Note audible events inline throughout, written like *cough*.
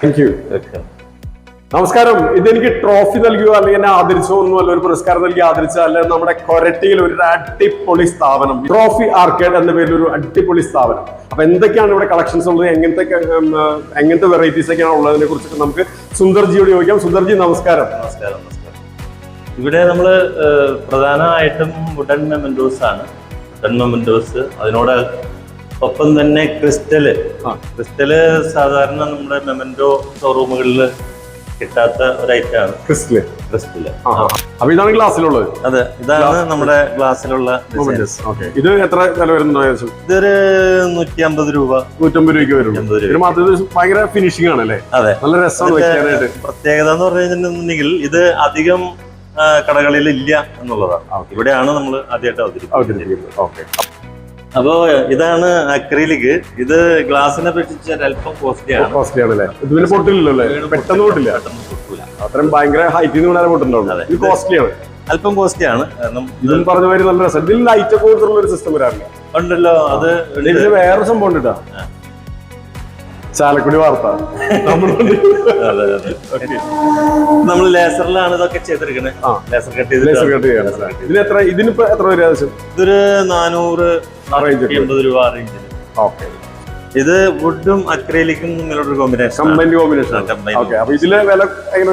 Thank you നമസ്കാരം. ഇതെനിക്ക് trophy നൽകിയോ അല്ലെങ്കിൽ എന്നെ ആദരിച്ചോ ഒന്നുമല്ല ഒരു പുരസ്കാരം നൽകി ആദരിച്ചോ അല്ലെ നമ്മുടെ കൊരട്ടിയിൽ ഒരു അടിപൊളി സ്ഥാപനം. ട്രോഫി ആർക്കേഡ് എന്ന പേരിൽ ഒരു അടിപൊളി സ്ഥാപനം. അപ്പൊ എന്തൊക്കെയാണ് ഇവിടെ കളക്ഷൻസ് ഉള്ളത്? എങ്ങനത്തെ എങ്ങനത്തെ വെറൈറ്റീസ് ഒക്കെയാണ് ഉള്ളതിനെ കുറിച്ചൊക്കെ നമുക്ക് സുന്ദർജിയോട് ചോദിക്കാം. സുന്ദർജി നമസ്കാരം. നമസ്കാരം നമസ്കാരം. ഇവിടെ നമ്മൾ പ്രധാനമായിട്ടും വുഡൻ മെമന്റോസ് ആണ്. വുഡൻ മെമന്റോസ് അതിനോട് ഒപ്പം തന്നെ ക്രിസ്റ്റൽ. ക്രിസ്റ്റൽ സാധാരണ നമ്മുടെ മെമന്റോ ഷോറൂമുകളിൽ കിട്ടാത്ത ഒരു ഐറ്റമാണ് ക്രിസ്റ്റൽ. ക്രിസ്റ്റൽ. ആ. അപ്പൊ ഇതാണ് ഗ്ലാസ്സിലുള്ളത്? അതെ ഇതാണ് നമ്മുടെ ഗ്ലാസ്സിലുള്ള ഇത് എത്ര വില വരുന്നുണ്ടോ ഇതൊരു നൂറ്റി അമ്പത് രൂപ. നൂറ്റമ്പത് രൂപയ്ക്ക് 150 മാത്രം ഭയങ്കര ഫിനിഷിംഗ് ആണല്ലേ? അതെ. നല്ല രസമാണ് പ്രത്യേകത എന്ന് പറഞ്ഞിട്ടുണ്ടെങ്കിൽ ഇത് അധികം കടകളിൽ ഇല്ല എന്നുള്ളതാണ്. ഇവിടെയാണ് നമ്മൾ ആദ്യമായിട്ട് അവതരിപ്പിക്കുന്നത്. ഓക്കെ അപ്പോ ഇതാണ് അക്രിലിക്. ഇത് ഗ്ലാസിനെ അപേക്ഷിച്ച് അല്പം കോസ്റ്റ്ലി ആണ് കോസ്റ്റ്ലി ആണല്ലേ ഇത് പിന്നെ പൊട്ടില്ലല്ലോ അല്ലേ? പെട്ടെന്ന് പൊട്ടില്ല. പെട്ടെന്ന് പൊട്ടൂല. അത്രയും ഭയങ്കര ഹൈറ്റിൽ നിന്ന് വിടാൻ പൊട്ടുണ്ടാവും ഇത് കോസ്റ്റ്ലി ആണ് അല്പം കോസ്റ്റ്ലി ആണ് കാരണം ഇതും പറഞ്ഞ മാതിരി നല്ല രസം. ഇതിൽ ലൈറ്റ് ഒക്കെ കൊടുത്തുള്ള ഒരു സിസ്റ്റം വരാറില്ല. ഉണ്ടല്ലോ. അത്. ഇതിന് വേറെ സംഭവം ഉണ്ട് കേട്ടോ ചാലക്കുടി വാർത്ത. *laughs* നമ്മൾ ലേസറിലാണ് ഇതൊക്കെ ചെയ്തിരിക്കണേ. ആ. ലേസർ കട്ട് ചെയ്ത് ചെയ്തിട്ട് cut ചെയ്യാൻ. ഇതിന് എത്ര ഇതിനിപ്പോ എത്ര വരും ഏകദേശം? ഇതൊരു നാനൂറ്. എൺപത് രൂപ റേഞ്ചിൽ ഓക്കെ ഇത് വുഡും അക്രലിക്കും തമ്മിലുള്ള കോമ്പിനേഷൻ കമ്പനി കോമ്പിനേഷൻ അപ്പൊ ഇതിലെ വില എങ്ങനെ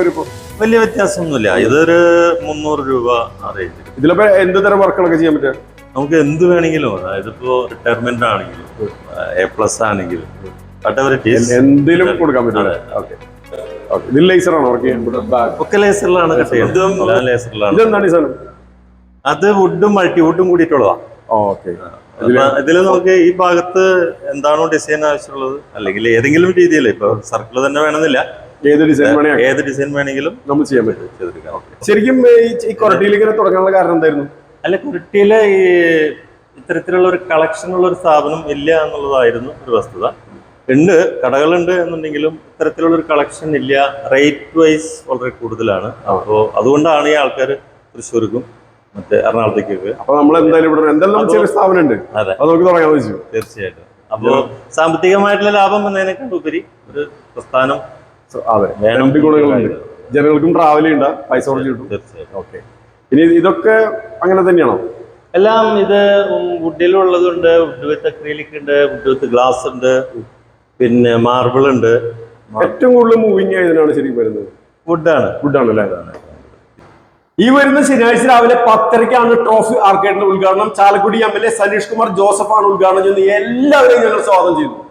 വലിയ വ്യത്യാസമൊന്നുമില്ല. ഇതൊരു മുന്നൂറ് രൂപ റേഞ്ചിൽ ഇതിലിപ്പോ എന്ത് തരം വർക്കുകളൊക്കെ ചെയ്യാൻ പറ്റുക? നമുക്ക് എന്ത് വേണമെങ്കിലും അതായത് ഇപ്പോ റിട്ടയർമെന്റ് ആണെങ്കിലും എ പ്ലസ് ആണെങ്കിലും എന്തിലും കൊടുക്കാൻ പറ്റും ഇതിൽ വർക്ക് ചെയ്യാൻ ഒക്കെ ലേസറിലാണ് കട്ട് ചെയ്യുന്നത്. ലേസറിലാണ് ഇതെന്താണ് ഈ സാധനം? അത് വുഡും മൾട്ടി വുഡും കൂടിയിട്ടുള്ളതാ. ഓക്കെ ഇതിൽ നമുക്ക് ഈ ഭാഗത്ത് എന്താണോ ഡിസൈൻ ആവശ്യമുള്ളത് അല്ലെങ്കിൽ ഏതെങ്കിലും രീതിയിൽ ഇപ്പൊ സർക്കിൾ തന്നെ വേണമെന്നില്ല. ഏത് ഡിസൈൻ വേണമെങ്കിലും ഏത് ഡിസൈൻ വേണമെങ്കിലും നമ്മൾ ചെയ്യാൻ പറ്റും. ശരിക്കും ഈ കൊരട്ടിയിലേക്ക് ഇങ്ങനെ തുടങ്ങാനുള്ള കാരണം എന്തായിരുന്നു? അല്ല കുരട്ടിയിലെ ഈ ഇത്തരത്തിലുള്ള ഒരു കളക്ഷൻ ഉള്ള ഒരു സ്ഥാപനം ഇല്ല എന്നുള്ളതായിരുന്നു ഒരു വസ്തുത. ഉണ്ട് കടകളുണ്ട് എന്നുണ്ടെങ്കിലും ഇത്തരത്തിലുള്ള ഒരു കളക്ഷൻ ഇല്ല. റേറ്റ് വൈസ് വളരെ കൂടുതലാണ്. അപ്പോൾ അതുകൊണ്ടാണ് ഈ ആൾക്കാർ തൃശ്ശൂർക്കും മറ്റേ എറണാകുളത്തേക്ക് അപ്പൊ നമ്മൾ എന്തായാലും ഇവിടെ എന്തെല്ലാം ചെറിയ സ്ഥാപനം ഉണ്ട്. അതെ. അത് നമുക്ക് തുടങ്ങാൻ വെച്ചു തീർച്ചയായിട്ടും. അപ്പോൾ സാമ്പത്തികമായിട്ടുള്ള ലാഭം എന്നതിനേക്കാൾ ഉപരി ഒരു പ്രസ്ഥാനം അതെ. രണ്ട് ഗുണങ്ങളുണ്ട്. ജനങ്ങൾക്കും ട്രാവൽ ചെയ്യണ്ട പൈസ കുറച്ച് കിട്ടും. തീർച്ചയായിട്ടും. ഓക്കെ. ഇനി ഇതൊക്കെ അങ്ങനെ തന്നെയാണോ? എല്ലാം ഇത് വുഡിലുള്ളതുണ്ട് വുഡ് വിത്ത് അക്രീലിക് ഉണ്ട് വുഡ് വിത്ത് ഗ്ലാസ് ഉണ്ട് പിന്നെ മാർബിൾ ഉണ്ട്. ഏറ്റവും കൂടുതൽ മൂവിങ് ആയതിനാണ് ശരിക്കും വരുന്നത് വുഡാണ്. വുഡാണ് അല്ലേ ഈ വരുന്ന ശനിയാഴ്ച രാവിലെ പത്തരയ്ക്കാണ് ട്രോഫി ആർക്കേഡിന്റെ ഉദ്ഘാടനം. Chalakudy M L A Saneesh Kumar Joseph ആണ് ഉദ്ഘാടനം ചെയ്യുന്നത്. എല്ലാവരെയും ഞങ്ങൾ സ്വാഗതം ചെയ്യുന്നു.